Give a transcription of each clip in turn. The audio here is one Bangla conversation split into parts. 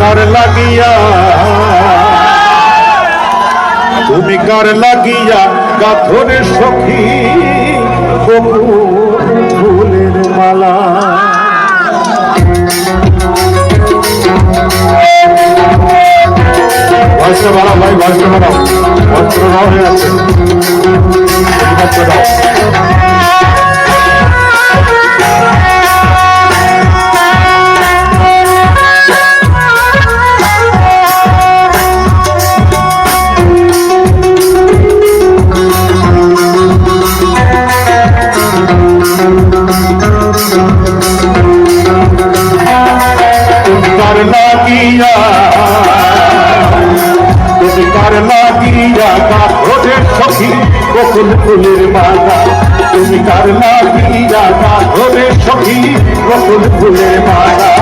কর লাগিয়া? তুমি কর লাগিয়া গাথরে সখী? ফুলের মালা। ভয়সটা বাড়াও, ভাই ভয়সটা বাড়াও। ভয়সটা বাড়াও, হয়ে আছে দাও কার লাগিয়া কার ঘরে সখী বকুল ফুলের মালা। তুমি কার লাগিয়া কাঠোরের সখী বকুল ফুলের মালা।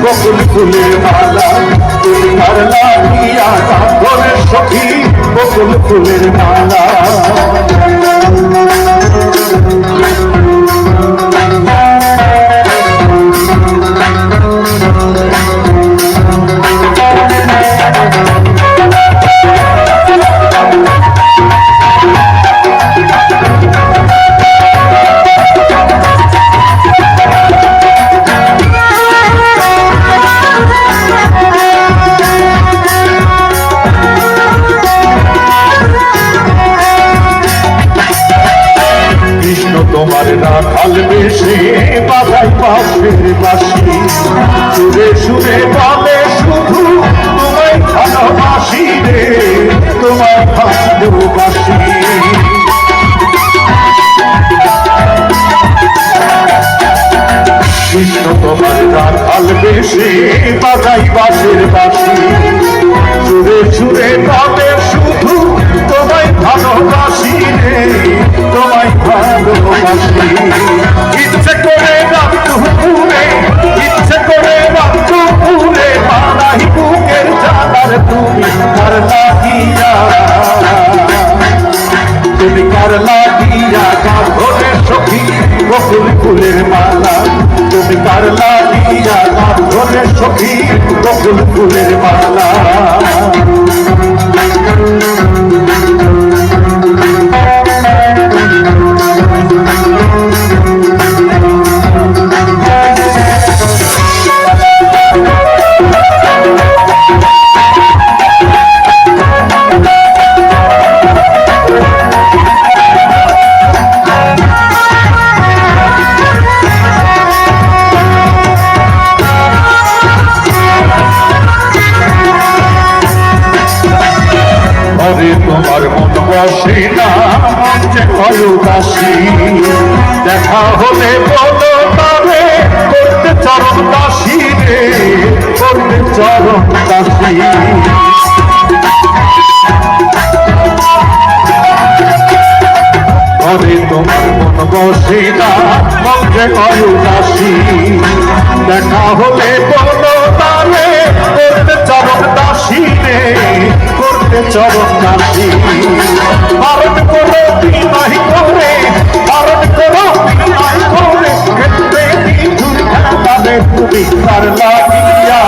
সখী বকুল ফুলের তোমার রাখাল বেশে, বাধাই পাশের বাসি। সুরে সুরে বলে শুধু তোমায় ভালোবাসি রে, তোমায় ভালোবাসি। কৃষ্ণ তোমার রাখাল বেশে, বাধাই বাসি। সুরে সুরে বলে শুধু তোমায় ভালোবাসি রে। জানার তুমি কার লাগিয়া তুমি কার লাগিয়া কার ধরে সখী বকুল ফুলের মালা তুমি কার লাগিয়া কার ধরে সখী বকুল ফুলের মালা আরে তোমার মন বসে না, যে কয় দাসী দেখা হলে বলো তবে করতে চরম দাসী রে, করতে চরম দাসী। আরে তোমার মন বসে না, মন যে দাসী দেখা হলে বলো তবে করতে চরম দাসী চরম দাসী ভারত করো, বিবাহ করে ভারত করো, বিবাহ করে ক্ষেত্রে বিধুর খেলাবে তুমি তার লাগিয়া।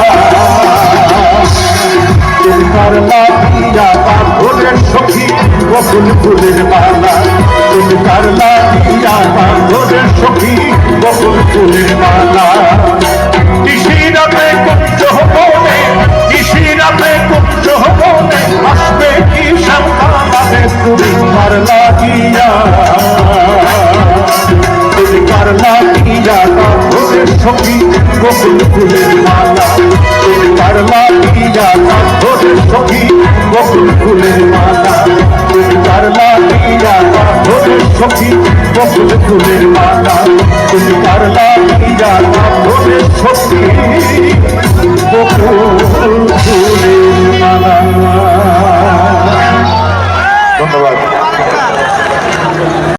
তার লাগিয়া তার ভোরের সখী বকুল ফুলের মালা। তুমি তার লাগিয়া হবনে সখী গোকুল ফুলের মালা। তার মাটিয়া কাঠোর সখী গোকুল ফুলের মালা। তার মাটিয়া কাঠোর সখী গোকুল ফুলের মালা। তার মাটিয়া কাঠোর সখী